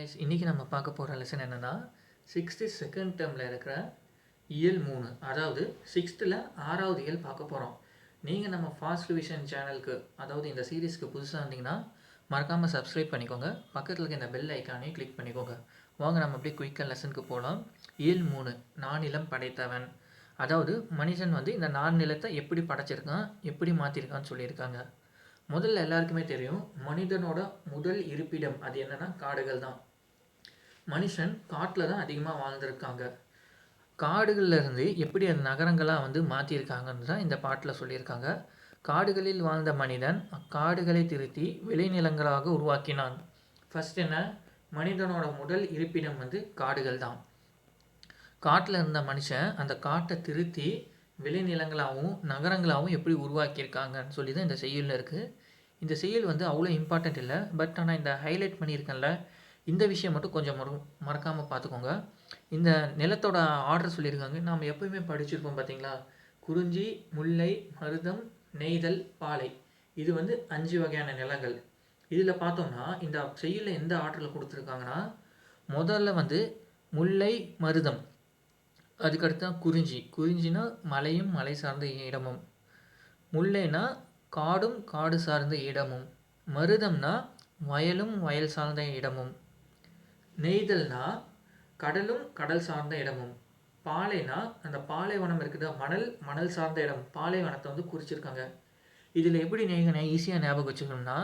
இன்றைக்கி இன்னைக்கு நம்ம பார்க்க போகிற லெசன் என்னென்னா சிக்ஸ்த்து செகண்ட் டேர்மில் இருக்கிற இயல் மூணு அதாவது சிக்ஸ்த்தில் ஆறாவது இயல் பார்க்க போகிறோம் நீங்கள் நம்ம ஃபாஸ்ட் ரிவிஷன் சேனலுக்கு அதாவது இந்த சீரீஸ்க்கு புதுசாக இருந்தீங்கன்னா மறக்காமல் சப்ஸ்கிரைப் பண்ணிக்கோங்க. பக்கத்தில் இருக்க இந்த பெல் ஐக்கானையும் கிளிக் பண்ணிக்கோங்க. வாங்க நம்ம அப்படியே குயிக்காக லெசனுக்கு போகலாம் இயல் மூணு நானிலம் படைத்தவன். அதாவது மனுஷன் வந்து இந்த நான்நிலத்தை எப்படி படைச்சிருக்கான் எப்படி மாற்றிருக்கான்னு சொல்லியிருக்காங்க. முதல்ல எல்லாருக்குமே தெரியும் மனிதனோட முதல் இருப்பிடம் அது என்னென்னா காடுகள் தான் மனுஷன் காட்டில் தான் அதிகமாக வாழ்ந்திருக்காங்க. காடுகள்ல இருந்து எப்படி அந்த நகரங்களாக வந்து மாற்றியிருக்காங்கன்னு தான் இந்த பாட்டில் சொல்லியிருக்காங்க. காடுகளில் வாழ்ந்த மனிதன் அக்காடுகளை திருத்தி விளைநிலங்களாக உருவாக்கினான். ஃபர்ஸ்ட் என்ன? மனிதனோட முதல் இருப்பிடம் வந்து காடுகள் தான். காட்டில் இருந்த மனுஷன் அந்த காட்டை திருத்தி விளைநிலங்களாகவும் நகரங்களாகவும் எப்படி உருவாக்கியிருக்காங்கன்னு சொல்லி தான் இந்த செய்யுளில் இருக்குது இந்த செய்யுள் வந்து அவ்வளோ இம்பார்ட்டண்ட் இல்லை. பட் ஆனால் இந்த ஹைலைட் பண்ணியிருக்கேன்ல இந்த விஷயம் மட்டும் கொஞ்சம் மற மறக்காமல் பார்த்துக்கோங்க இந்த நிலத்தோட ஆர்டர் சொல்லியிருக்காங்க. நாம் எப்பயுமே படிச்சிருப்போம் பார்த்தீங்களா குறிஞ்சி முல்லை மருதம் நெய்தல் பாலை. இது வந்து அஞ்சு வகையான நிலங்கள். இதில் பார்த்தோம்னா இந்த செய்யுளில் எந்த ஆர்டரில் கொடுத்துருக்காங்கன்னா முதல்ல வந்து முல்லை மருதம். அதுக்கடுத்து தான் குறிஞ்சி. குறிஞ்சினா மலையும் மலை சார்ந்த இடமும். முல்லைனா காடும் காடு சார்ந்த இடமும். மருதம்னா வயலும் வயல் சார்ந்த இடமும். நெய்தல்னா கடலும் கடல் சார்ந்த இடமும். பாலைனா அந்த பாலைவனம் இருக்குது? மணல் மணல் சார்ந்த இடம். பாலைவனத்தை வந்து குறிச்சிருக்காங்க. இதில் எப்படி நீங்கள் ஈஸியாக ஞாபகம் வச்சுக்கணும்னா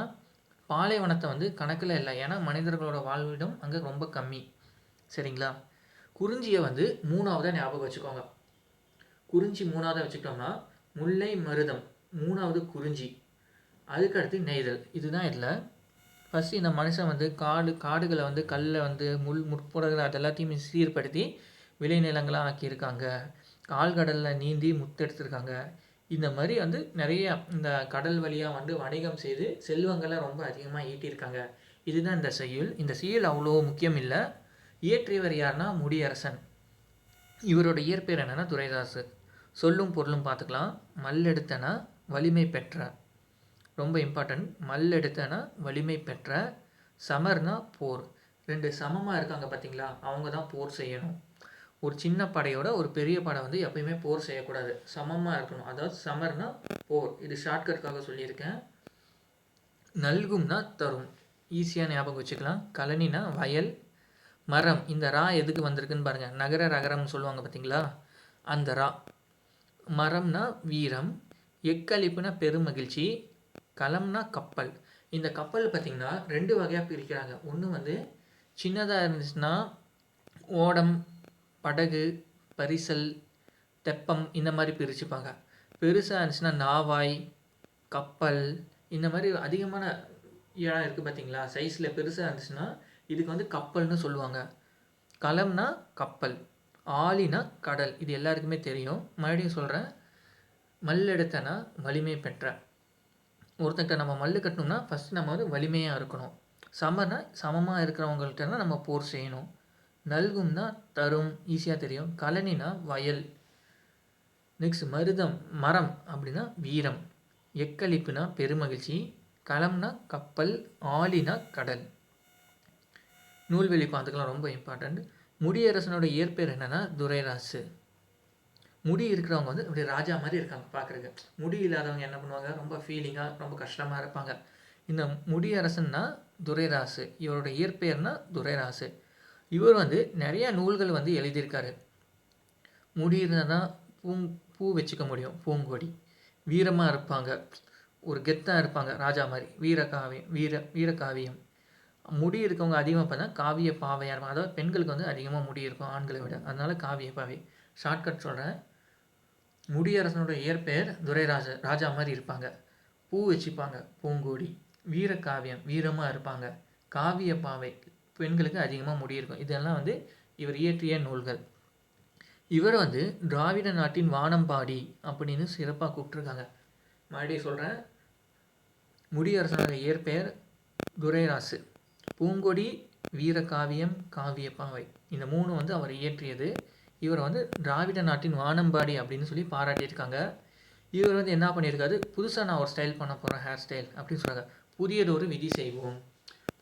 பாலைவனத்தை வந்து கணக்கில் இல்லை. ஏன்னா மனிதர்களோட வாழ்விடம் அங்கே ரொம்ப கம்மி. சரிங்களா? குறிஞ்சியை வந்து மூணாவதாக ஞாபகம் வச்சுக்கோங்க. குறிஞ்சி மூணாவதாக வச்சுக்கிட்டோம்னா முல்லை மருதம் மூணாவது குறிஞ்சி. அதுக்கடுத்து நெய்தல். இதுதான் இதில் ஃபஸ்ட்டு இந்த மனுஷன் வந்து காடு காடுகளை வந்து கல்லை வந்து முள் முற்புறங்களை அது எல்லாத்தையுமே சீர்படுத்தி விளைநிலங்களாக ஆக்கியிருக்காங்க. ஆழ்கடலில் நீந்தி முத்தெடுத்திருக்காங்க. இந்த மாதிரி வந்து நிறைய இந்த கடல் வழியாக வந்து வணிகம் செய்து செல்வங்களை ரொம்ப அதிகமாக ஈட்டியிருக்காங்க. இதுதான் இந்த செய்யுள் இந்த செய்யுள் அவ்வளோ முக்கியம் இல்லை. இயற்றியவர் யாருன்னா முடியரசன். இவரோட இயற்பெயர் என்னென்னா துரைதாசு. சொல்லும் பொருளும் பார்த்துக்கலாம். மல்லெடுத்தனா வலிமை பெற்ற ரொம்ப இம்பார்ட்டன்ட் மல்லெடுத்தனா வலிமை பெற்ற சமர்னா போர். ரெண்டு சமமாக இருக்காங்க பார்த்தீங்களா அவங்க தான் போர் செய்யணும். ஒரு சின்ன படையோட ஒரு பெரிய படை வந்து எப்பயுமே போர் செய்யக்கூடாது. சமமாக இருக்கணும். அதாவது சமர்னா போர். இது ஷார்ட்கட்காக சொல்லியிருக்கேன். நல்கும்னா தரும். ஈஸியாக ஞாபகம் வச்சுக்கலாம். கழனினா வயல் மரம். இந்த ரா எதுக்கு வந்திருக்குன்னு பாருங்கள் நகர ரகரம்னு சொல்லுவாங்க பார்த்தீங்களா அந்த ரா. மரம்னா வீரம். எக்களிப்புனா பெருமகிழ்ச்சி. களம்னா கப்பல். இந்த கப்பல் பார்த்திங்கன்னா ரெண்டு வகையாக பிரிக்கிறாங்க. ஒன்று வந்து சின்னதாக இருந்துச்சுன்னா ஓடம் படகு பரிசல் தெப்பம் இந்த மாதிரி பிரிச்சுப்பாங்க. பெருசாக இருந்துச்சுன்னா நாவாய் கப்பல் இந்த மாதிரி அதிகமான இடம் இருக்குது பார்த்தீங்களா சைஸில் பெருசாக இருந்துச்சுன்னா இதுக்கு வந்து கப்பல்னு சொல்லுவாங்க. களம்னா கப்பல் ஆலினா கடல். இது எல்லாருக்குமே தெரியும். மறுபடியும் சொல்கிறேன் மல்லெடுத்தனா வலிமை பெற்ற ஒருத்தங்க நம்ம மல்லு கட்டணும்னா ஃபஸ்ட் நம்ம வந்து வலிமையாக இருக்கணும். சமனா சமமாக இருக்கிறவங்கள்ட்டனா நம்ம போர் செய்யணும். நல்கும்னா தரும் ஈஸியாக தெரியும். கலனினா வயல். நெக்ஸ்ட் மருதம் மரம் அப்படின்னா வீரம். எக்களிப்புனா பெருமகிழ்ச்சி. களம்னா கப்பல் ஆலினா கடல். நூல்வெளி பார்த்துக்கலாம் ரொம்ப இம்பார்ட்டண்ட் முடியரசனோட இயற்பெயர் என்னென்னா துரைராசு. முடி இருக்கிறவங்க வந்து இப்படி ராஜா மாதிரி இருக்காங்க பார்க்குறதுக்கு முடி இல்லாதவங்க என்ன பண்ணுவாங்க? ரொம்ப ஃபீலிங்காக ரொம்ப கஷ்டமாக இருப்பாங்க. இந்த முடியரசன்னா துரைராசு. இவரோட இயற்பெயர்னா துரைராசு. இவர் வந்து நிறையா நூல்கள் வந்து எழுதியிருக்காரு. முடி இருந்தால் தான் பூ பூ வச்சுக்க முடியும் பூங்கொடி. வீரமாக இருப்பாங்க. ஒரு கெத்தாக இருப்பாங்க ராஜா மாதிரி. வீரகாவியம் வீர வீரகாவியம் முடி இருக்கவங்க அதிகமாக பார்த்தா காவிய பாவையாக இருப்பாங்க. அதாவது பெண்களுக்கு வந்து அதிகமாக முடி இருக்கும் ஆண்களை விட. அதனால காவிய பாவை. ஷார்ட்கட் சொல்கிறேன் முடியரசனோட இயற்பெயர் துரைராஜ ராஜா மாதிரி இருப்பாங்க. பூ வச்சுப்பாங்க பூங்கோடி. வீரக்காவியம் வீரமாக இருப்பாங்க. காவிய பாவை பெண்களுக்கு அதிகமாக முடி இருக்கும் இதெல்லாம் வந்து இவர் இயற்றிய நூல்கள். இவர் வந்து திராவிட நாட்டின் வானம்பாடி அப்படின்னு சிறப்பாக கூப்பிட்ருக்காங்க மறுபடியும் சொல்கிறேன் முடியரசனோட இயற்பெயர் துரைராசு. பூங்கொடி வீரகாவியம் காவிய பாவை. இந்த மூணு வந்து அவர் இயற்றியது இவர் வந்து திராவிட நாட்டின் வானம்பாடி அப்படின்னு சொல்லி பாராட்டியிருக்காங்க. இவர் வந்து என்ன பண்ணியிருக்காரு? புதுசாக நான் ஒரு ஸ்டைல் பண்ண போகிறேன் ஹேர் ஸ்டைல் அப்படின்னு சொல்கிறாங்க புதியதொரு விதி செய்வோம்.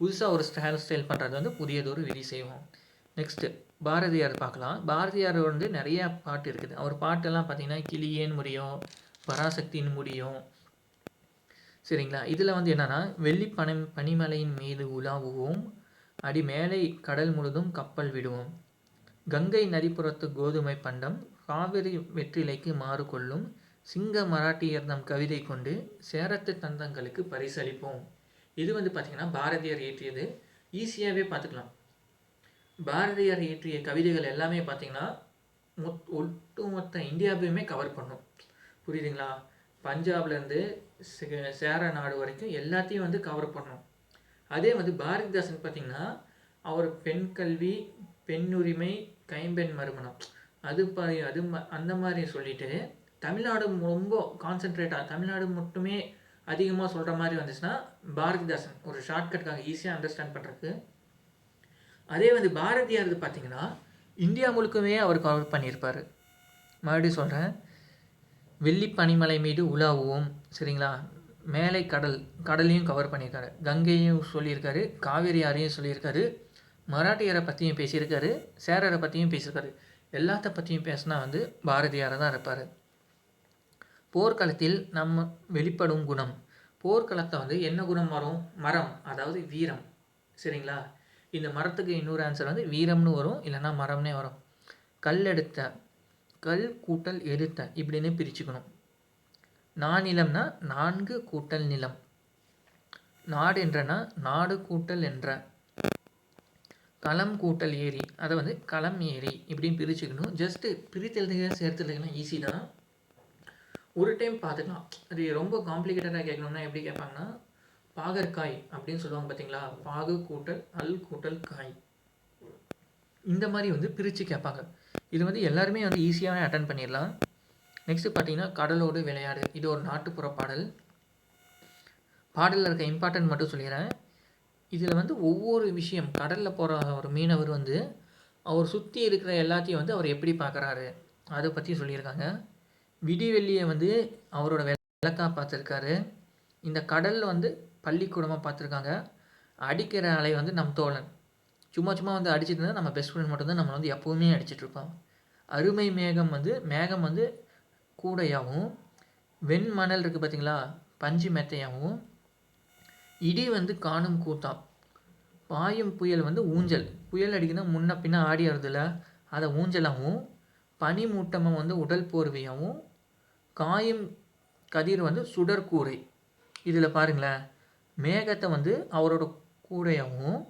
புதுசாக ஒரு ஹேர் ஸ்டைல் பண்ணுறது வந்து புதியதொரு விதி செய்வோம். நெக்ஸ்ட்டு பாரதியார் பார்க்கலாம். பாரதியார் வந்து நிறையா பாட்டு இருக்குது. அவர் பாட்டெல்லாம் பார்த்தீங்கன்னா கிளியேன் முடியும் பராசக்தின்னு முடியும். சரிங்களா? இதில் வந்து என்னென்னா வெள்ளி பனை பனிமலையின் மீது உலாவுவோம். அடி மேலை கடல் முழுதும் கப்பல் விடுவோம். கங்கை நதிப்புறத்து கோதுமை பண்டம் காவிரி வெற்றிலைக்கு மாறு கொள்ளும் சிங்க மராட்டியர் நம் கவிதை கொண்டு சேரத்து தந்தங்களுக்கு பரிசளிப்போம். இது வந்து பார்த்திங்கன்னா பாரதியார் இயற்றியது. ஈஸியாகவே பார்த்துக்கலாம் பாரதியார் இயற்றிய கவிதைகள் எல்லாமே பார்த்திங்கன்னா மொத் ஒட்டுமொத்த இந்தியாவையுமே கவர் பண்ணும். புரியுதுங்களா? பஞ்சாப்லேருந்து சேர நாடு வரைக்கும் எல்லாத்தையும் வந்து கவர் பண்ணும். அதே வந்து பாரதிதாசன் பார்த்திங்கன்னா அவர் பெண் கல்வி பெண் உரிமை கைம்பெண் மறுமணம். அது பாதி அது அந்த மாதிரி சொல்லிட்டு தமிழ்நாடு ரொம்ப கான்சென்ட்ரேட்டாக தமிழ்நாடு மட்டுமே அதிகமாக சொல்கிற மாதிரி வந்துச்சுன்னா பாரதிதாசன் ஒரு ஷார்ட்கட்காக ஈஸியாக அண்டர்ஸ்டாண்ட் பண்ணுறதுக்கு அதே வந்து பாரதியார் பார்த்தீங்கன்னா இந்தியா முழுக்கவே அவர் கவர் பண்ணியிருப்பார். மறுபடியும் சொல்கிறேன் வெள்ளி பனிமலை மீது உலாவுவோம் சரிங்களா? மேலை கடல் கடலையும் கவர் பண்ணியிருக்காரு. கங்கையும் சொல்லியிருக்காரு காவேரி ஆறையும் சொல்லியிருக்காரு. மராட்டியரை பற்றியும் பேசியிருக்காரு சேரரை பற்றியும் பேசியிருக்காரு. எல்லாத்த பற்றியும் பேசினா வந்து பாரதியாரை தான் இருப்பார். போர்க்களத்தில் நம்ம வெளிப்படும் குணம். போர்க்களத்தை வந்து என்ன குணம் வரும்? மரம் அதாவது வீரம். சரிங்களா? இந்த மரத்துக்கு இன்னொரு ஆன்சர் வந்து வீரம்னு வரும் இல்லைன்னா மரம்னே வரும். கல் எடுத்த கல் கூட்டல் எடுத்த இப்படின்னு பிரிச்சுக்கணும். நானிலம்னா நான்கு கூட்டல் நிலம். நாடு என்றனா நாடு கூட்டல் என்ற. களம் கூட்டல் ஏரி. அதை வந்து களம் ஏரி இப்படின்னு பிரிச்சுக்கணும். ஜஸ்ட்டு பிரித்தெழுதுக சேர்த்துலாம் ஈஸி தான். ஒரு டைம் பார்த்துக்கலாம். அது ரொம்ப காம்ப்ளிகேட்டடாக கேட்கணும்னா எப்படி கேட்பாங்கன்னா பாகற்காய் அப்படின்னு சொல்லுவாங்க பார்த்தீங்களா? பாகு கூட்டல் அல் கூட்டல் காய். இந்த மாதிரி வந்து பிரித்து கேட்பாங்க. இது வந்து எல்லாருமே வந்து ஈஸியாகவே அட்டன் பண்ணிடலாம். நெக்ஸ்ட்டு பார்த்தீங்கன்னா கடலோடு விளையாடு. இது ஒரு நாட்டுப்புற பாடல். பாடலில் இருக்க இம்பார்ட்டன்ட் மட்டும் சொல்லிடுறேன். இதில் வந்து ஒவ்வொரு விஷயம் கடலில் போகிற ஒரு மீனவர் வந்து அவர் சுற்றி இருக்கிற எல்லாத்தையும் வந்து அவர் எப்படி பார்க்குறாரு அதை பற்றி சொல்லியிருக்காங்க. விடிவெள்ளியை வந்து அவரோட விளக்காக பார்த்துருக்காரு. இந்த கடலில் வந்து பள்ளிக்கூடமாக பார்த்துருக்காங்க. அடிக்கிற அலை வந்து நம் தோழன். சும்மா சும்மா வந்து அடிச்சுட்டு இருந்தால் நம்ம பெஸ்ட் ஃப்ரெண்ட் மட்டும்தான் நம்ம வந்து எப்போவுமே அடிச்சிட்ருப்போம் அருமை மேகம் வந்து மேகம் வந்து கூடையாகவும் வெண்மணல் இருக்குது பார்த்தீங்களா பஞ்சு மெத்தையாகவும் இடி வந்து காணும் கூத்தாம் பாயும் புயல் வந்து ஊஞ்சல். புயல் அடிக்குதுன்னா முன்ன பின்ன ஆடி வருதுல அதை ஊஞ்சலாகவும் பனிமூட்டமாக வந்து உடல் போர்வையாகவும் காயும் கதிர் வந்து சுடற்கூரை இதில் பாருங்களேன் மேகத்தை வந்து அவரோட கூரையாகவும்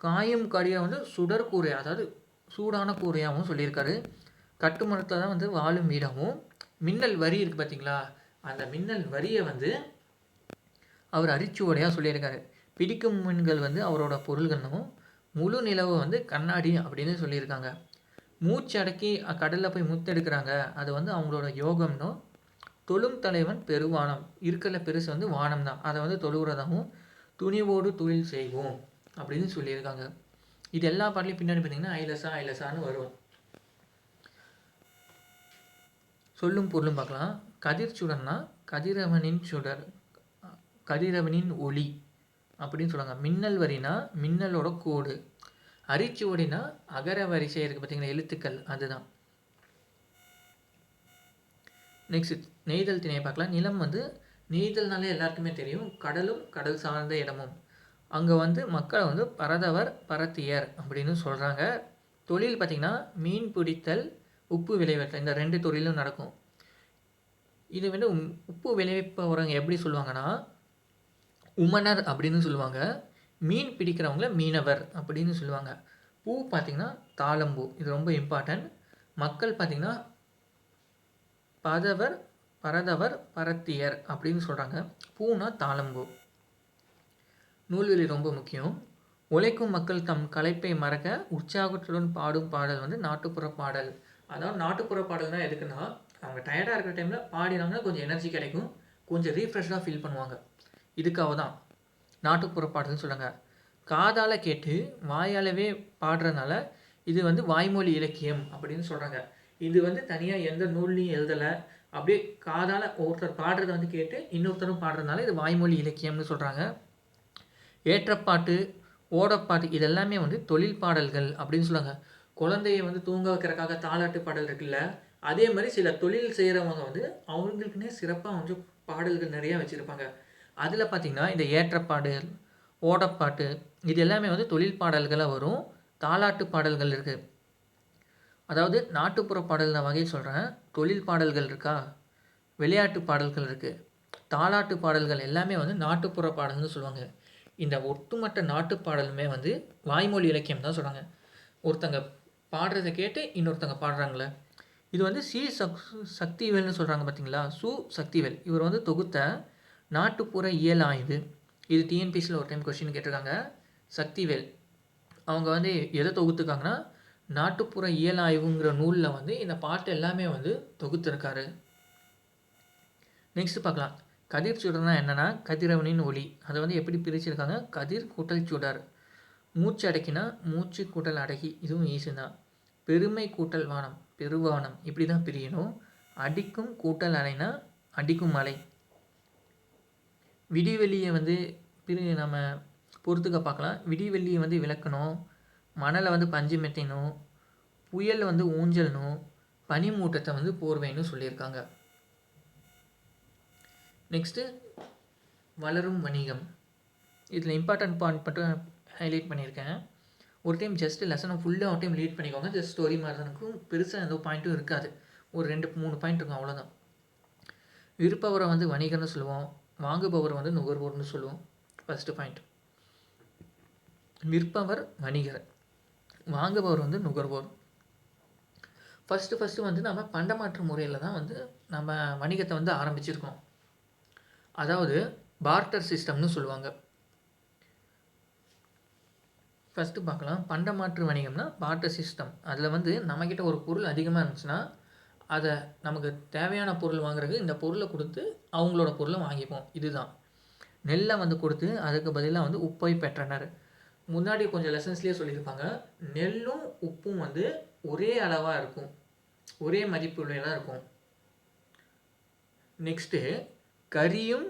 காயும் கடியை வந்து சுடர் கூரை அதாவது சூடான கூரையாகவும் சொல்லியிருக்காரு. கட்டுமரத்தில் தான் வந்து வாழும் வீடாகவும் மின்னல் வரி இருக்குது பார்த்தீங்களா அந்த மின்னல் வரியை வந்து அவர் அரிச்சுவடையாக சொல்லியிருக்காரு. பிடிக்கும் மீன்கள் வந்து அவரோட பொருள்களும் முழு நிலவு வந்து கண்ணாடி அப்படின்னு சொல்லியிருக்காங்க. மூச்சு அடக்கி கடலில் போய் முத்தெடுக்கிறாங்க. அது வந்து அவங்களோட யோகம்னும் தொழும் தலைவன் பெருவானம். இருக்கிற பெருசு வந்து வானம் தான். அதை வந்து தொழுகிறதாகவும் துணிவோடு தொழில் செய்வோம் அப்படின்னு சொல்லியிருக்காங்க. இது எல்லா பாட்டிலையும் பின்னாடி பார்த்தீங்கன்னா ஐலசா ஐலசான்னு வரும். சொல்லும் பொருளும் பார்க்கலாம். கதிர் சுடர்னா கதிரவனின் சுடர். கதிரவனின் ஒளி அப்படின்னு சொல்லுவாங்க. மின்னல் வரினா மின்னலோட கோடு. அரிச்சுவடினா அகர வரிசை இருக்குது பார்த்தீங்கன்னா எழுத்துக்கள் அதுதான். நெக்ஸ்ட் நெய்தல் திணையை பார்க்கலாம். நிலம் வந்து நெய்தல்னாலே எல்லாருக்குமே தெரியும். கடலும் கடல் சார்ந்த இடமும். அங்கே வந்து மக்களை வந்து பரதவர் பரத்தியர் அப்படின்னு சொல்கிறாங்க தொழில் பார்த்திங்கன்னா மீன் பிடித்தல் உப்பு விளைவித்தல். இந்த ரெண்டு தொழிலும் நடக்கும். இது வந்து உப்பு விளைவிப்பவங்க எப்படி சொல்லுவாங்கன்னா உமனர் அப்படின்னு சொல்லுவாங்க. மீன் பிடிக்கிறவங்கள மீனவர் அப்படின்னு சொல்லுவாங்க. பூ பார்த்திங்கன்னா தாளம்பூ இது ரொம்ப இம்பார்ட்டன்ட் மக்கள் பார்த்திங்கன்னா பதவர் பரதவர் பரத்தியர் அப்படின்னு சொல்கிறாங்க பூனா தாளம்பூ. நூல்வெளி ரொம்ப முக்கியம். உழைக்கும் மக்கள் தம் கலைப்பை மறக்க உற்சாகத்துடன் பாடும் பாடல் வந்து நாட்டுப்புற பாடல். அதாவது நாட்டுப்புற பாடல்னால் எதுக்குன்னா அவங்க டயர்டாக இருக்கிற டைமில் பாடினாங்கன்னா கொஞ்சம் எனர்ஜி கிடைக்கும். கொஞ்சம் ரீஃப்ரெஷ்ஷாக ஃபீல் பண்ணுவாங்க. இதுக்காக தான். நாட்டுப்புற பாடல்னு சொல்கிறாங்க காதால் கேட்டு வாயாலவே பாடுறதுனால இது வந்து வாய்மொழி இலக்கியம் அப்படின்னு சொல்கிறாங்க இது வந்து தனியாக எந்த நூல்லையும் எழுதலை. அப்படியே காதால் ஒருத்தர் பாடுறத வந்து கேட்டு இன்னொருத்தரும் பாடுறதுனால இது வாய்மொழி இலக்கியம்னு சொல்கிறாங்க ஏற்றப்பாட்டு ஓடப்பாட்டு இதெல்லாமே வந்து தொழில் பாடல்கள் அப்படின்னு சொல்லுவாங்க குழந்தைய வந்து தூங்க வைக்கிறக்காக தாளாட்டு பாடல் இருக்குல்ல அதே மாதிரி சில தொழில் செய்கிறவங்க வந்து அவங்களுக்குன்னே சிறப்பாக வந்து பாடல்கள் நிறையா வச்சுருப்பாங்க. அதில் பார்த்திங்கன்னா இந்த ஏற்றப்பாடு ஓடப்பாட்டு இது எல்லாமே வந்து தொழில் பாடல்களாக வரும். தாலாட்டு பாடல்கள் இருக்குது அதாவது நாட்டுப்புற பாடல் நான் சொல்கிறேன் தொழில் பாடல்கள் இருக்கா? விளையாட்டு பாடல்கள் இருக்குது தாலாட்டு பாடல்கள் எல்லாமே வந்து நாட்டுப்புற பாடல்னு சொல்லுவாங்க. இந்த ஒட்டுமொத்த நாட்டு பாடலுமே வந்து வாய்மொழி இலக்கியம் தான் சொல்கிறாங்க ஒருத்தங்க பாடுறதை கேட்டு இன்னொருத்தங்க பாடுறாங்களே இது வந்து சி சக் சக்திவேல்னு சொல்கிறாங்க பார்த்தீங்களா சு சக்திவேல். இவர் வந்து தொகுத்த நாட்டுப்புற இயல் ஆய்வு இது டிஎன்பிசியில் ஒரு டைம் கொஸ்டின் கேட்டிருக்காங்க. சக்திவேல். அவங்க வந்து எதை தொகுத்துருக்காங்கன்னா நாட்டுப்புற இயல் ஆய்வுங்கிற நூலில் வந்து இந்த பாட்டு எல்லாமே வந்து தொகுத்துருக்காரு. நெக்ஸ்ட் பார்க்கலாம். கதிர் சுடர்னா என்னென்னா கதிரவனின் ஒளி. அதை வந்து எப்படி பிரிச்சிருக்காங்க? கதிர் கூட்டல் சுடர். மூச்சு அடக்கினா மூச்சு கூட்டல் அடக்கி. இதுவும் ஈஸி தான். பெருமை கூட்டல் வானம் பெருவானம். இப்படி தான் பிரியணும். அடிக்கும் கூட்டல் அலைனா அடிக்கும் அலை. விடிவெளியை வந்து பிரி நம்ம பொறுத்துக்க பார்க்கலாம். விடிவெளியை வந்து விளக்கணும். மணலை வந்து பஞ்சு மெத்தைணும் புயல் வந்து ஊஞ்சல்னும் பனிமூட்டத்தை வந்து போர்வைன்னு சொல்லியிருக்காங்க. நெக்ஸ்ட்டு வளரும் வணிகம். இதில் இம்பார்ட்டன்ட் பாயிண்ட் மட்டும் ஹைலைட் பண்ணியிருக்கேன். ஒரு டைம் ஜஸ்ட் லெசனை ஃபுல்லாக ஒரு டைம் லீட் பண்ணிக்கோங்க. ஜஸ்ட் ஸ்டோரி மாதிரி இருக்கும். பெருசாக எந்த பாயிண்ட்டும் இருக்காது. ஒரு ரெண்டு மூணு பாயிண்ட் இருக்கும் அவ்வளோதான் இருப்பவரை வந்து வணிகம்னு சொல்லுவோம். வாங்குபவர் வந்து நுகர்வோர்னு சொல்லுவோம். ஃபஸ்ட்டு பாயிண்ட் விற்பவர் வணிகர். வாங்குபவர் வந்து நுகர்வோர். ஃபஸ்ட்டு ஃபஸ்ட்டு வந்து நம்ம பண்டமாற்று முறையில் தான் வந்து நம்ம வணிகத்தை வந்து ஆரம்பிச்சிருக்கோம். அதாவது பார்ட்டர் சிஸ்டம்னு சொல்லுவாங்க. ஃபஸ்ட்டு பார்க்கலாம். பண்டமாற்று வணிகம்னா பார்ட்டர் சிஸ்டம் அதில் வந்து நம்மக்கிட்ட ஒரு பொருள் அதிகமாக இருந்துச்சுன்னா அதை நமக்கு தேவையான பொருள் வாங்குறதுக்கு இந்த பொருளை கொடுத்து அவங்களோட பொருளை வாங்கிப்போம். இதுதான். நெல்லை வந்து கொடுத்து அதுக்கு பதிலாக வந்து உப்பை பெற்றனர். முன்னாடி கொஞ்சம் லெசன்ஸ்லேயே சொல்லியிருப்பாங்க. நெல்லும் உப்பும் வந்து ஒரே அளவாக இருக்கும். ஒரே மதிப்புள்ளதாக இருக்கும். நெக்ஸ்ட்டு கறியும்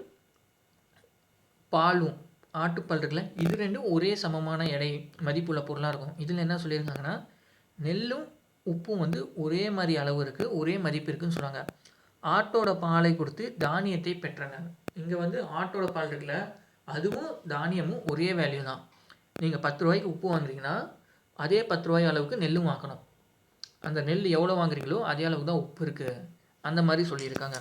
பாலும் ஆட்டுப்பால் இருக்குல்ல இது ரெண்டும் ஒரே சமமான எடை மதிப்புள்ள பொருளாக இருக்கும். இதில் என்ன சொல்லியிருக்காங்கன்னா நெல்லும் உப்பும் வந்து ஒரே மாதிரி அளவு இருக்குது ஒரே மதிப்பு இருக்குன்னு சொன்னாங்க. ஆட்டோட பாலை கொடுத்து தானியத்தை பெற்றனர். இங்கே வந்து ஆட்டோட பால் இருக்குல்ல அதுவும் தானியமும் ஒரே வேல்யூ தான். நீங்கள் பத்து ரூபாய்க்கு உப்பு வாங்குறீங்கன்னா அதே பத்து ரூபாய் அளவுக்கு நெல்லும் வாங்கணும். அந்த நெல் எவ்வளோ வாங்குறீங்களோ அதே அளவுக்கு தான் உப்பு இருக்குது அந்த மாதிரி சொல்லியிருக்காங்க.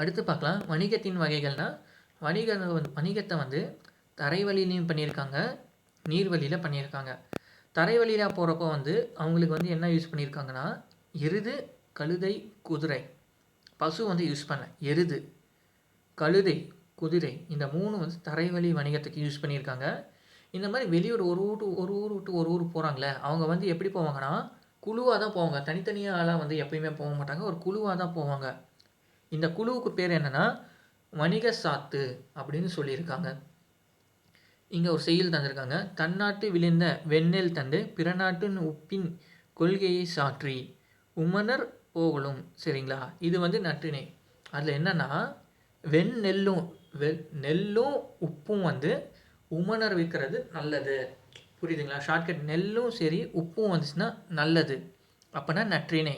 அடுத்து பார்க்கலாம். வணிகத்தின் வகைகள்னால் வணிக வணிகத்தை வந்து தரை வழியிலையும் பண்ணியிருக்காங்க நீர் வழியில் பண்ணியிருக்காங்க. தரை வழியில் போகிறப்போ வந்து அவங்களுக்கு வந்து என்ன யூஸ் பண்ணியிருக்காங்கன்னா எருது கழுதை குதிரை. பசு வந்து யூஸ் பண்ண எருது கழுதை குதிரை இந்த மூணு வந்து தரைவழி வணிகத்துக்கு யூஸ் பண்ணியிருக்காங்க இந்த மாதிரி வெளியூர் ஒரு ஊர் ஒரு ஊர் விட்டு ஒரு ஊர் போகிறாங்களே அவங்க வந்து எப்படி போவாங்கன்னா குழுவாக தான் போவாங்க. தனித்தனியாலாம் வந்து எப்பயுமே போக மாட்டாங்க. ஒரு குழுவாக தான் போவாங்க. இந்த குழுவுக்கு பேர் என்னென்னா வணிக சாத்து அப்படின்னு சொல்லியிருக்காங்க. இங்கே ஒரு செய்யுள் தந்திருக்காங்க. தன்னாட்டு விழுந்த வெண்ணெல் தண்டு பிற நாட்டின் உப்பின் கொள்கையை சாற்றி உமனர் போகலும். சரிங்களா? இது வந்து நற்றினை அதில் என்னென்னா வெண் நெல்லும் வெ நெல்லும் உப்பும் வந்து உமனர் விற்கிறது நல்லது. புரியுதுங்களா? ஷார்ட்கட் நெல்லும் சரி உப்பும் வந்துச்சுன்னா நல்லது. அப்போனா நற்றினை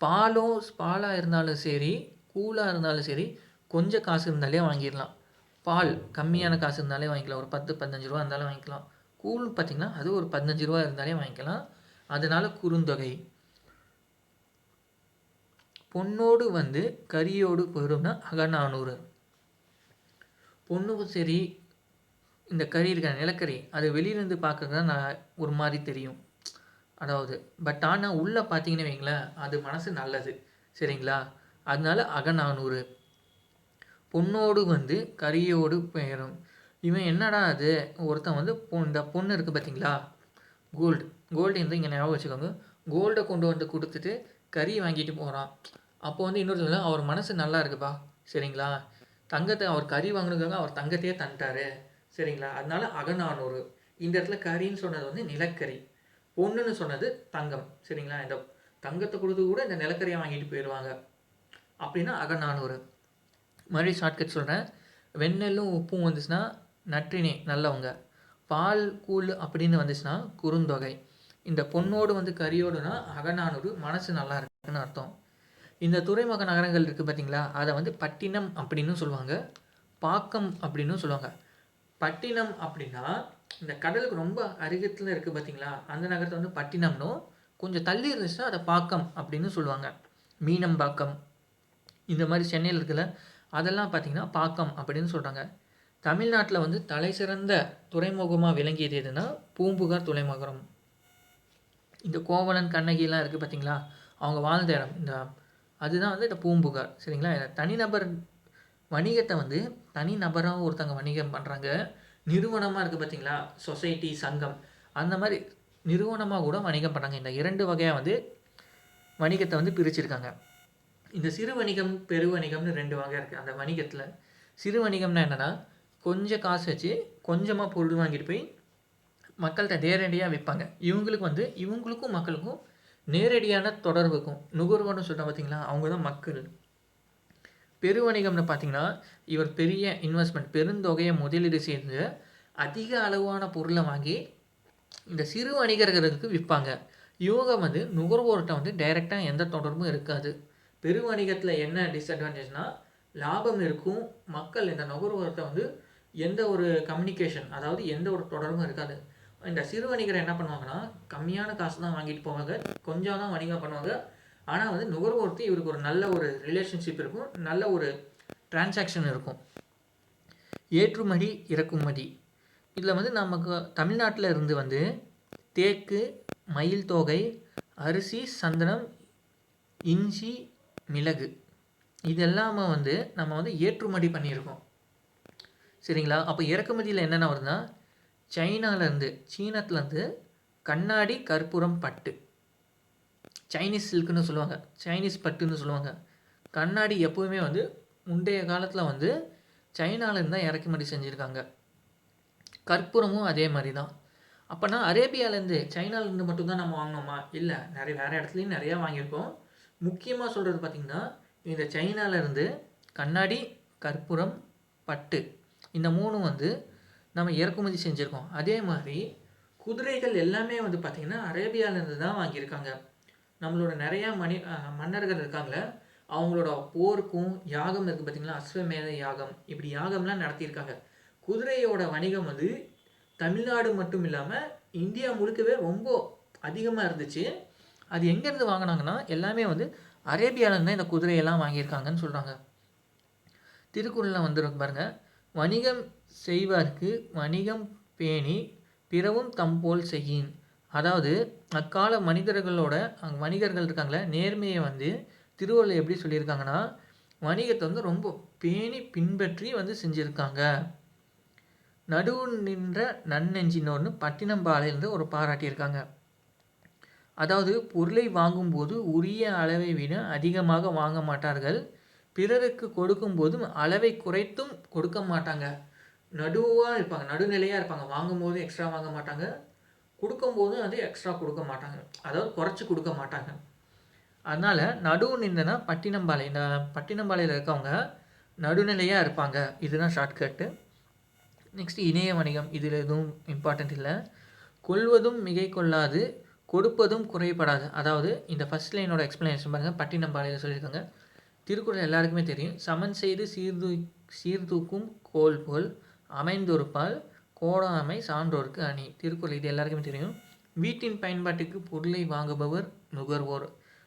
பாலும் பாலாக இருந்தாலும் சரி கூலாக இருந்தாலும் சரி கொஞ்சம் காசு இருந்தாலே வாங்கிடலாம். பால் கம்மியான காசு இருந்தாலே வாங்கிக்கலாம். ஒரு பத்து பதினஞ்சு ரூபா இருந்தாலும் வாங்கிக்கலாம். கூழ் பார்த்திங்கன்னா அது ஒரு பதினஞ்சு ரூபா இருந்தாலே வாங்கிக்கலாம். அதனால் குறுந்தொகை. பொண்ணோடு வந்து கரியோடு போயிடும்னா அகநானூறு. பொண்ணுக்கும் சரி இந்த கறி இருக்கிற நிலக்கரி அது வெளியிலேருந்து பார்க்குறது தான் நான் ஒரு மாதிரி தெரியும். அதாவது பட் ஆனால் உள்ளே பார்த்தீங்கன்னு வைங்களேன் அது மனசு நல்லது. சரிங்களா? அதனால அகநானூறு. பொண்ணோடு வந்து கரியோடு பெயரும். இவன் என்னடா அது? ஒருத்தன் வந்து பொ- இந்த பொண்ணு இருக்குது பார்த்தீங்களா கோல்டு கோல்டு வந்து இங்கே ஞாபகம் வச்சுக்கோங்க. கோல்டை கொண்டு வந்து கொடுத்துட்டு கறி வாங்கிட்டு போகிறான் அப்போ வந்து இன்னொருத்தர் அவர் மனசு நல்லா இருக்குப்பா. சரிங்களா? தங்கத்தை அவர் கறி வாங்கினதுக்காக அவர் தங்கத்தையே தந்துட்டாரு. சரிங்களா? அதனால அகநானூறு. இந்த இடத்துல கறின்னு சொன்னது வந்து நிலக்கரி பொண்ணுன்னு சொன்னது தங்கம். சரிங்களா? இந்த தங்கத்தை கொடுத்து கூட இந்த நிலக்கரியை வாங்கிட்டு போயிடுவாங்க. அப்படின்னா அகநானூறு. மறுபடியும் ஷார்ட்கட் சொல்கிறேன் வெண்ணெல்லும் உப்பும் வந்துச்சுன்னா நற்றினை நல்லவங்க. பால் கூழ் அப்படின்னு வந்துச்சுன்னா குறுந்தொகை. இந்த பொண்ணோடு வந்து கரியோடுனா அகநானூறு மனசு நல்லா இருக்குன்னு அர்த்தம். இந்த துறைமுக நகரங்கள் இருக்குது பார்த்தீங்களா அதை வந்து பட்டினம் அப்படின்னு சொல்லுவாங்க. பாக்கம் அப்படின்னு சொல்லுவாங்க. பட்டினம் அப்படின்னா இந்த கடலுக்கு ரொம்ப அருகத்தில் இருக்குது பார்த்தீங்களா அந்த நகரத்தை வந்து பட்டினம்னும் கொஞ்சம் தள்ளி இருந்துச்சுன்னா அதை பாக்கம் அப்படின்னு சொல்லுவாங்க. மீனம்பாக்கம். இந்த மாதிரி சென்னையில் இருக்கிற அதெல்லாம் பார்த்திங்கன்னா பாக்கம் அப்படின்னு சொல்கிறாங்க தமிழ்நாட்டில் வந்து தலை சிறந்த துறைமுகமாக விளங்கியது எதுனா பூம்புகார் துறைமுகம். இந்த கோவலன் கண்ணகிலாம் இருக்குது பார்த்திங்களா? அவங்க வாழ்ந்த இடம். இந்த அதுதான் வந்து இந்த பூம்புகார். சரிங்களா? தனிநபர் வணிகத்தை வந்து தனி நபராக ஒருத்தங்க வணிகம் பண்ணுறாங்க நிறுவனமாக இருக்குது பார்த்தீங்களா? சொசைட்டி சங்கம். அந்த மாதிரி நிறுவனமாக கூட வணிகம் பண்ணுறாங்க இந்த இரண்டு வகையாக வந்து வணிகத்தை வந்து பிரிச்சிருக்காங்க. இந்த சிறு வணிகம் பெரு வணிகம்னு ரெண்டு வகை இருக்குது அந்த வணிகத்தில் சிறு வணிகம்னா என்னென்னா கொஞ்சம் காசு வச்சு கொஞ்சமாக பொருள் வாங்கிட்டு போய் மக்கள்கிட்ட நேரடியாக விற்பாங்க இவங்களுக்கு வந்து இவங்களுக்கும் மக்களுக்கும் நேரடியான தொடர்பு இருக்கும். நுகர்வோர்னு சொல்கிறோம் பார்த்தீங்களா அவங்க தான் மக்கள் பெருவணிகம்னு பார்த்தீங்கன்னா இவர் பெரிய இன்வெஸ்ட்மெண்ட் பெருந்தொகையை முதலீடு செய்து அதிக அளவான பொருளை வாங்கி இந்த சிறு வணிகர்களுக்கு விற்பாங்க. இவங்க வந்து நுகர்வோர்கிட்ட வந்து டைரெக்டாக எந்த தொடர்பும் இருக்காது. பெரு வணிகத்தில் என்ன டிஸ்அட்வான்டேஜ்னால் லாபம் இருக்கும் மக்கள் இந்த நுகர்வோர்கிட்ட வந்து எந்த ஒரு கம்யூனிகேஷன் அதாவது எந்த ஒரு தொடர்பும் இருக்காது. இந்த சிறு வணிகர் என்ன பண்ணுவாங்கன்னா கம்மியான காசு தான் வாங்கிட்டு போவாங்க கொஞ்சம் தான் வணிகம் பண்ணுவாங்க. ஆனால் வந்து நுகர்வோர்த்து இவருக்கு ஒரு நல்ல ஒரு ரிலேஷன்ஷிப் இருக்கும் நல்ல ஒரு டிரான்சாக்ஷன் இருக்கும். ஏற்றுமதி இறக்குமதி. இதில் வந்து நமக்கு தமிழ்நாட்டில் இருந்து வந்து தேக்கு மயில் தொகை அரிசி சந்தனம் இஞ்சி மிளகு. இது எல்லாமே வந்து நம்ம வந்து ஏற்றுமதி பண்ணியிருக்கோம். சரிங்களா? அப்போ இறக்குமதியில் என்னென்ன வருதுன்னா சைனாலேருந்து சீனத்துலேருந்து கண்ணாடி கற்பூரம் பட்டு. சைனீஸ் சில்க்குன்னு சொல்லுவாங்க. சைனீஸ் பட்டுன்னு சொல்லுவாங்க. கண்ணாடி எப்போவுமே வந்து முந்தைய காலத்தில் வந்து சைனாலேருந்து தான் இறக்குமதி செஞ்சுருக்காங்க. கற்பூரமும் அதே மாதிரி தான். அப்போனா அரேபியாவிலேருந்து சைனாலேருந்து மட்டும்தான் நம்ம வாங்கினோமா? இல்லை நிறைய வேறு இடத்துலையும் நிறையா வாங்கியிருக்கோம். முக்கியமாக சொல்கிறது பார்த்திங்கன்னா இந்த சைனாவிலேருந்து கண்ணாடி கற்பூரம் பட்டு இந்த மூணும் வந்து நம்ம இறக்குமதி செஞ்சுருக்கோம். அதே மாதிரி குதிரைகள் எல்லாமே வந்து பார்த்திங்கன்னா அரேபியாவிலேருந்து தான் வாங்கியிருக்காங்க. நம்மளோட நிறையா மணி மன்னர்கள் இருக்காங்களே அவங்களோட போருக்கும் யாகம் இருக்குது பார்த்திங்களா அஸ்வமேத யாகம். இப்படி யாகம்லாம் நடத்தியிருக்காங்க. குதிரையோட வணிகம் வந்து தமிழ்நாடு மட்டும் இல்லாமல் இந்தியா முழுக்கவே ரொம்ப அதிகமாக இருந்துச்சு. அது எங்கேருந்து வாங்கினாங்கன்னா எல்லாமே வந்து அரேபியாவிலேருந்து இந்த குதிரையெல்லாம் வாங்கியிருக்காங்கன்னு சொல்கிறாங்க திருக்குறளில் வந்துருக்கு பாருங்கள் வணிகம் செய்வார்க்கு வணிகம் பேணி பிறவும் தம்போல் செய்யின். அதாவது அக்கால மனிதர்களோட வணிகர்கள் இருக்காங்களே நேர்மையை வந்து திருவள்ளுவர் எப்படி சொல்லியிருக்காங்கன்னா வணிகத்தை வந்து ரொம்ப பேணி பின்பற்றி வந்து செஞ்சுருக்காங்க. நடுவு நின்ற நன்னெஞ்சினோன்னு பட்டினம்பாலையிலேருந்து ஒரு பாராட்டியிருக்காங்க. அதாவது பொருளை வாங்கும்போது உரிய அளவை விட அதிகமாக வாங்க மாட்டார்கள். பிறருக்கு கொடுக்கும்போதும் அளவை குறைத்தும் கொடுக்க மாட்டாங்க. நடுவாக இருப்பாங்க நடுநிலையாக இருப்பாங்க. வாங்கும்போது எக்ஸ்ட்ரா வாங்க மாட்டாங்க. கொடுக்கும்போதும் அது எக்ஸ்ட்ரா கொடுக்க மாட்டாங்க. அதாவது குறைச்சி கொடுக்க மாட்டாங்க. அதனால் நடுவு நின்றுனா பட்டினம்பாலை இந்த பட்டினம்பாளையில் இருக்கவங்க நடுநிலையாக இருப்பாங்க. இதுதான் ஷார்ட்கட்டு நெக்ஸ்ட்டு இணைய வணிகம் இதில் எதுவும் இம்பார்ட்டண்ட் இல்லை. கொள்வதும் மிகை கொள்ளாது கொடுப்பதும் குறைபடாது. அதாவது இந்த ஃபஸ்ட் லைனோட எக்ஸ்ப்ளனேஷன் பாருங்கள் பட்டினம்பாளையில் சொல்லியிருக்காங்க. திருக்குறள் எல்லாருக்குமே தெரியும். சமன் செய்து சீர்தூ சீர்தூக்கும் கோல் போல் அமைந்தொருப்பால் கோடாமை சான்றோருக்கு அணி. திருக்குறள் இது எல்லாருக்குமே தெரியும். வீட்டின் பயன்பாட்டுக்கு பொருளை வாங்குபவர் நுகர்வோர்.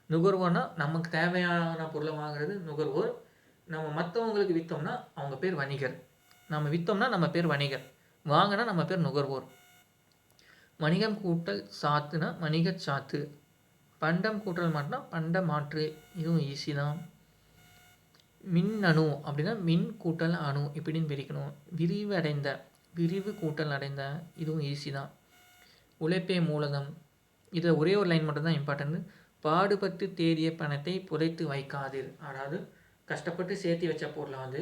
நுகர்வோர்னா நமக்கு தேவையான பொருளை வாங்குறது நுகர்வோர். நம்ம மற்றவங்களுக்கு விற்றோம்னா அவங்க பேர் வணிகர். நம்ம விற்றோம்னா நம்ம பேர் வணிகர். வாங்கினா நம்ம பேர் நுகர்வோர். வணிகம் கூட்டல் சாத்துனா வணிக சாத்து. பண்டம் கூட்டல் மாட்டினா பண்ட மாற்று. இதுவும் ஈஸி தான். மின் அணு அப்படின்னா மின் கூட்டல் அணு இப்படின்னு பிரிக்கணும். விரிவு அடைந்த விரிவு கூட்டல் அடைந்த இதுவும் ஈஸி தான். உழைப்பே மூலதம். இதில் ஒரே ஒரு லைன் மட்டும்தான் இம்பார்ட்டன்ட் பாடுபட்டு தேடிய பணத்தை புதைத்து வைக்காதீர். அதாவது கஷ்டப்பட்டு சேர்த்து வச்ச பொருளை வந்து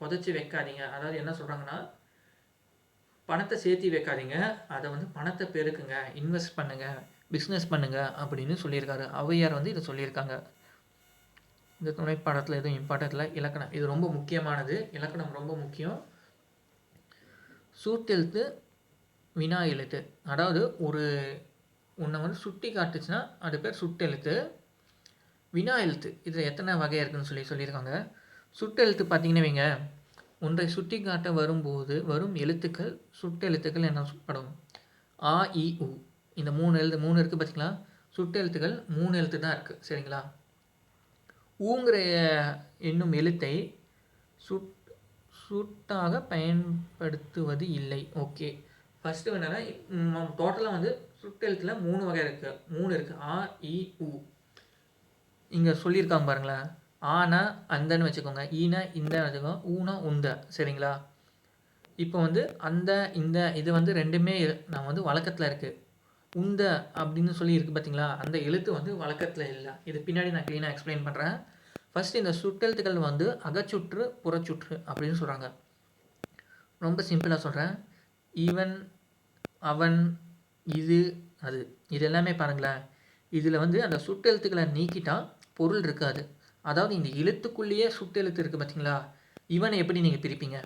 புதைச்சி வைக்காதீங்க. அதாவது என்ன சொல்கிறாங்கன்னா பணத்தை சேர்த்தி வைக்காதீங்க. அதை வந்து பணத்தை பெருக்குங்க. இன்வெஸ்ட் பண்ணுங்கள் பிஸ்னஸ் பண்ணுங்கள் அப்படின்னு சொல்லியிருக்காரு. ஔவையார் வந்து இதை சொல்லியிருக்காங்க. இந்த துணைப்பாடத்தில் எதுவும் இம்பார்ட்டன்ட் இலக்கணம். இது ரொம்ப முக்கியமானது. இலக்கணம் ரொம்ப முக்கியம். சூட்டெழுத்து வினா எழுத்து. அதாவது ஒரு உன்னை வந்து சுட்டி காட்டுச்சுன்னா அது பேர் சுட்டெழுத்து வினா எழுத்து. இதில் எத்தனை வகை இருக்குதுன்னு சொல்லி சொல்லியிருக்காங்க. சுட்டெழுத்து பார்த்தீங்கன்னா வைங்க. ஒன்றை சுட்டி காட்ட வரும்போது வரும் எழுத்துக்கள் சுட்டெழுத்துக்கள் என்னப்படும் ஆ இ உ. இந்த மூணு எழுத்து மூணு இருக்குது பார்த்தீங்களா சுட்டெழுத்துக்கள் மூணு எழுத்து தான் இருக்குது சரிங்களா? ஊங்கிற என்னும் எழுத்தை சுட் சுட்டாக பயன்படுத்துவது இல்லை. ஓகே. ஃபஸ்ட்டு என்னென்னா டோட்டலாக வந்து சுட்டெழுத்தில் மூணு வகை இருக்குது மூணு இருக்குது ஆ இ உ. இங்கே சொல்லியிருக்காங்க பாருங்களேன். ஆனா அந்தன்னு வச்சுக்கோங்க ஈனா இந்த வச்சுக்கோங்க ஊனா உந்த சரிங்களா? இப்போ வந்து அந்த இந்த இது வந்து ரெண்டுமே நான் வந்து வழக்கத்தில் இருக்குது உந்த அப்படின்னு சொல்லி இருக்குது பார்த்தீங்களா அந்த எழுத்து வந்து வழக்கத்தில் இல்லை. இது பின்னாடி நான் க்ளீனாக எக்ஸ்பிளைன் பண்ணுறேன் ஃபஸ்ட்டு இந்த சுட்டெழுத்துக்கள் வந்து அகச்சுற்று புறச்சுற்று அப்படின்னு சொல்கிறாங்க ரொம்ப சிம்பிளாக சொல்கிறேன் ஈவன் அவன் இது அது. இது எல்லாமே பாருங்களேன். இதில் வந்து அந்த சுட்டெழுத்துக்களை நீக்கிட்டால் பொருள் இருக்காது. அதாவது இந்த எழுத்துக்குள்ளேயே சுட்டெழுத்து இருக்குது பார்த்தீங்களா இவனை எப்படி நீங்கள் பிரிப்பீங்க?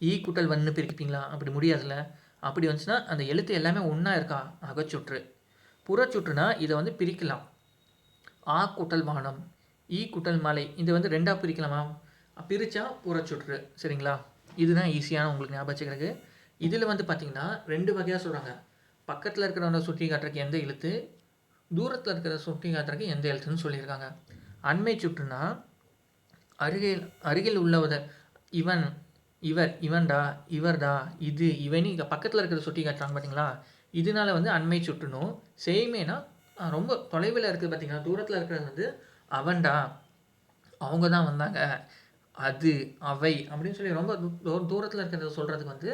ஈ குட்டல் வன்னு பிரிப்பீங்களா? அப்படி முடியாதுல்ல. அப்படி வந்துச்சுன்னா அந்த எழுத்து எல்லாமே ஒன்றா இருக்கா? அகச்சுற்று. புறச்சுற்றுனா இதை வந்து பிரிக்கலாம். ஆ கூட்டல் வானம் ஈ கூட்டல் மலை இதை வந்து ரெண்டாக பிரிக்கலாமா? பிரித்தா புறச்சுற்று சரிங்களா? இதுதான் ஈஸியான உங்களுக்கு ஞாபகம் வச்சுக்கிறதுக்கு. இதில் வந்து பார்த்திங்கன்னா ரெண்டு வகையாக சொல்கிறாங்க பக்கத்தில் இருக்கிறவங்க சுட்டி காட்டுறக்கு எந்த எழுத்து தூரத்தில் இருக்கிற சுட்டி காட்டுறக்கு எந்த எழுத்துன்னு சொல்லியிருக்காங்க. அண்மை சுற்றுனா அருகில் அருகில் உள்ளவத இவன் இவர் இவன்டா இவர்டா இது இவனி இங்கே பக்கத்தில் இருக்கிற சுட்டி காட்டுறாங்க பார்த்தீங்களா இதனால வந்து அண்மை சுற்றணும் செய்மேனா ரொம்ப தொலைவில் இருக்குது பார்த்தீங்கன்னா தூரத்தில் இருக்கிறது வந்து அவன்டா. அவங்க தான் வந்தாங்க. அது அவை அப்படின்னு சொல்லி ரொம்ப தூரத்தில் இருக்கிறத சொல்கிறதுக்கு வந்து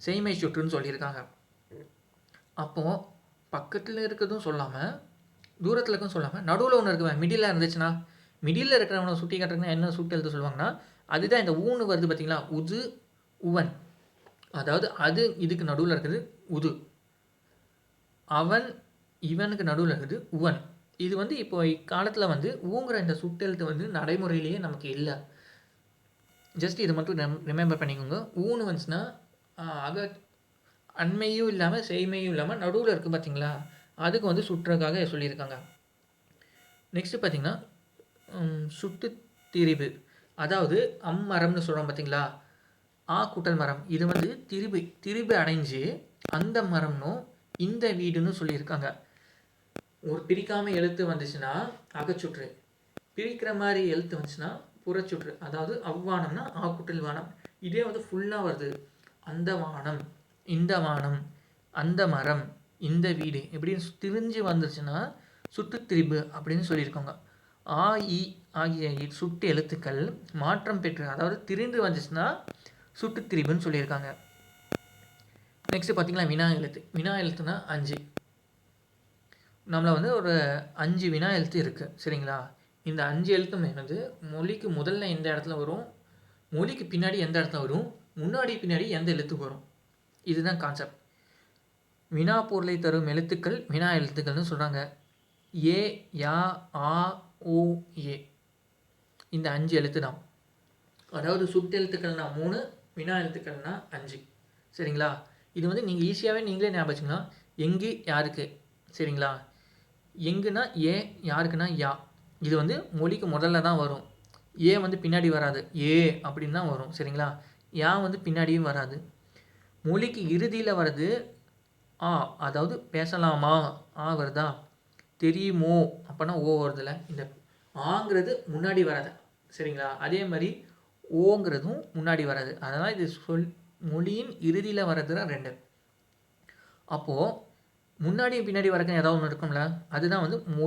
செய்மை சுற்றுன்னு சொல்லியிருக்காங்க. அப்போது பக்கத்தில் இருக்கிறதும் சொல்லாமல் தூரத்தில் இருக்கும் சொல்லாமல் நடுவில் ஒன்று இருக்குவேன் மிடில் இருந்துச்சுன்னா மிடில் இருக்கிறவனை சுட்டி காட்டுறதுனா என்ன சுட்டி எழுத சொல்லுவாங்கன்னா அதுதான் இந்த ஊனு வருது பார்த்தீங்களா உது உவன். அதாவது அது இதுக்கு நடுவில் இருக்குது உது. அவன் இவனுக்கு நடுவில் இருக்குது உவன். இது வந்து இப்போ இக்காலத்தில் வந்து ஊங்குற இந்த சுட்டெழுத்து வந்து நடைமுறையிலேயே நமக்கு இல்லை. ஜஸ்ட் இது மட்டும் ரிமெம்பர் பண்ணிக்கோங்க. ஊன்னு வந்துச்சுன்னா அக அண்மையும் இல்லாமல் செய்மையும் இல்லாமல் நடுவில் இருக்குது பார்த்தீங்களா அதுக்கு வந்து சுற்றுறதுக்காக சொல்லியிருக்காங்க. நெக்ஸ்ட்டு பார்த்திங்கன்னா சுட்டு திரிபு அதாவது அம்மரம்னு சொல்கிறோம் பார்த்தீங்களா? ஆ கூட்டல் மரம். இது வந்து திரிபு திரிபு அடைஞ்சு அந்த மரம்னும் இந்த வீடுன்னு சொல்லியிருக்காங்க. ஒரு பிரிக்காமல் எழுத்து வந்துச்சுன்னா அகச்சுற்று. பிரிக்கிற மாதிரி எழுத்து வந்துச்சுன்னா புறச்சுற்று. அதாவது அவ்வானம்னா ஆ கூட்டல் வானம். இதே வந்து ஃபுல்லாக வருது. அந்த வானம் இந்த வானம் அந்த மரம். இந்த வீடு இப்படின்னு திரிஞ்சு வந்துருச்சுன்னா சுட்டுத்திரிபு அப்படின்னு சொல்லியிருக்கோங்க. ஆ இ ஆகிய சுட்டு எழுத்துக்கள் மாற்றம் பெற்று அதாவது திரிந்து வந்துச்சுன்னா சுட்டுத்திரிபுன்னு சொல்லியிருக்காங்க. நெக்ஸ்ட்டு பார்த்தீங்களா வினா எழுத்து. வினா எழுத்துனா அஞ்சு. நம்மளை வந்து ஒரு அஞ்சு வினா எழுத்து இருக்குது சரிங்களா? இந்த அஞ்சு எழுத்தும் வந்து மொழிக்கு முதல்ல எந்த இடத்துல வரும்? மொழிக்கு பின்னாடி எந்த இடத்துல வரும்? முன்னாடி பின்னாடி எந்த எழுத்து வரும்? இதுதான் கான்செப்ட் வினா பொருளை தரும் எழுத்துக்கள் வினா எழுத்துக்கள்னு சொல்கிறாங்க ஏ யா ஆ ஓ ஏ. இந்த அஞ்சு எழுத்து தான் அதாவது சுட்டெழுத்துக்கள்னா மூணு வினா எழுத்துக்கள்னா அஞ்சு. சரிங்களா? இது வந்து நீங்கள் ஈஸியாகவே நீங்களே ஞாபகம் வச்சுக்கலாம் எங்கு யாருக்கு? சரிங்களா? எங்குனா ஏ யாருக்குன்னா யா. இது வந்து மொழிக்கு முதல்ல தான் வரும். ஏ வந்து பின்னாடி வராது. ஏ அப்படின்னு தான் வரும். சரிங்களா? யா வந்து பின்னாடியும் வராது. மொழிக்கு இறுதியில் வர்றது ஆ அதாவது பேசலாமா? ஆ வருதா தெரியுமோ? அப்போனா ஓ வருதுல்ல. இந்த ஆங்கிறது முன்னாடி வராது. சரிங்களா? அதே மாதிரி ஓங்கிறதும் முன்னாடி வராது. அதனால் இது சொல் மொழியின் இறுதியில் வர்றது தான் ரெண்டு. அப்போது முன்னாடி பின்னாடி வரக்குன்னு ஏதாவது ஒன்று இருக்கும்ல? அதுதான் வந்து மொழி